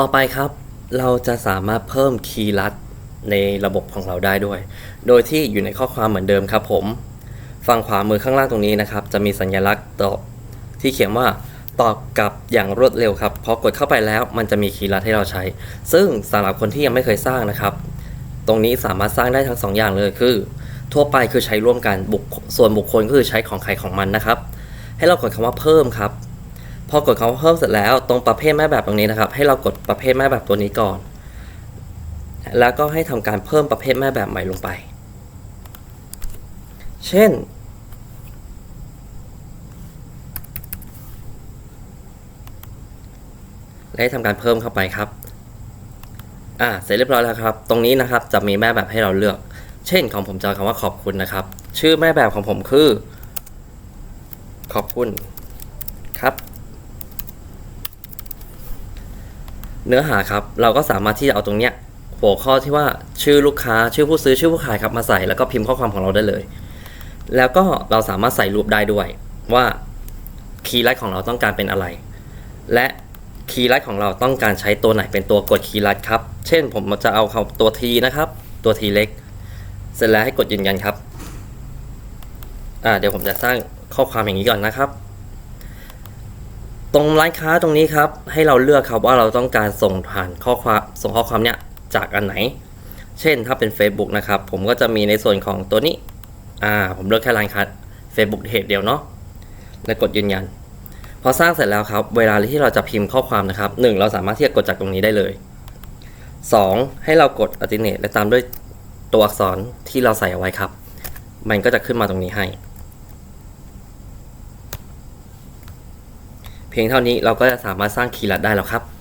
ต่อไปครับ เราจะสามารถเพิ่มคีย์ลัดในระบบของเราได้ด้วย โดยที่อยู่ในข้อความเหมือนเดิมครับผม ฝั่งขวามือข้างล่างตรงนี้นะครับ จะมีสัญลักษณ์ตอบที่เขียนว่าตอบกลับอย่างรวดเร็วครับ พอกดเข้าไปแล้วมันจะมีคีย์ลัดให้เราใช้ ซึ่งสำหรับคนที่ยังไม่เคยสร้างนะครับ ตรงนี้สามารถสร้างได้ทั้งสองอย่างเลยคือ ทั่วไปคือใช้ร่วมกันบุคส่วนบุคคลก็คือใช้ของใครของมันนะครับ ให้เรากดคำว่าเพิ่มครับ พอกดคำว่าเพิ่มเสร็จแล้ว ตรงประเภทแม่แบบตรงนี้นะครับ ให้เรากดประเภทแม่แบบตัวนี้ก่อน แล้วก็ให้ทำการเพิ่มประเภทแม่แบบใหม่ลงไป เช่น และให้ทำการเพิ่มเข้าไปครับอ่าเสร็จเรียบร้อยแล้วครับ ตรงนี้นะครับจะมีแม่แบบให้เราเลือก เช่นของผมจะเอาคำว่าขอบคุณนะครับ ชื่อแม่แบบของผมคือ ขอบคุณครับ เนื้อหาครับ เราก็สามารถที่จะเอาตรงเนี้ยหัวข้อที่ว่าชื่อลูกค้าชื่อผู้ซื้อชื่อผู้ขายครับมาใส่แล้วก็พิมพ์ข้อความของเราได้เลย แล้วก็เราสามารถใส่รูปได้ด้วยว่าคีย์ลัดของเราต้องการเป็นอะไร และคีย์ลัดของเราต้องการใช้ตัวไหนเป็นตัวกดคีย์ลัดครับ เช่นผมจะเอาเขาตัว T นะครับ ตัว T เล็ก เสร็จแล้วให้กดยืนยันครับ อ่าเดี๋ยวผมจะสร้างข้อความอย่างนี้ก่อนนะครับ ตรงร้านค้าตรงนี้ครับ ให้เราเลือกครับว่าเราต้องการส่งผ่านข้อความส่งข้อความเนี้ยจากอันไหน เช่นถ้าเป็น Facebook นะครับ ผมก็จะมีในส่วนของตัวนี้ อ่า ผมเลือกแค่ร้านค้า Facebook เหตุเดียวเนาะแล้วกดยืนยัน พอสร้างเสร็จแล้วครับ เวลาที่เราจะพิมพ์ข้อความนะครับ 1 เราสามารถที่จะกดจากตรงนี้ได้เลย 2 ให้เรากด alternate และตามด้วยตัวอักษรที่เราใส่เอาไว้ครับ มันก็จะขึ้นมาตรงนี้ให้ พียงเท่านี้เราก็จะสามารถสร้างคีย์ลัดได้แล้วครับ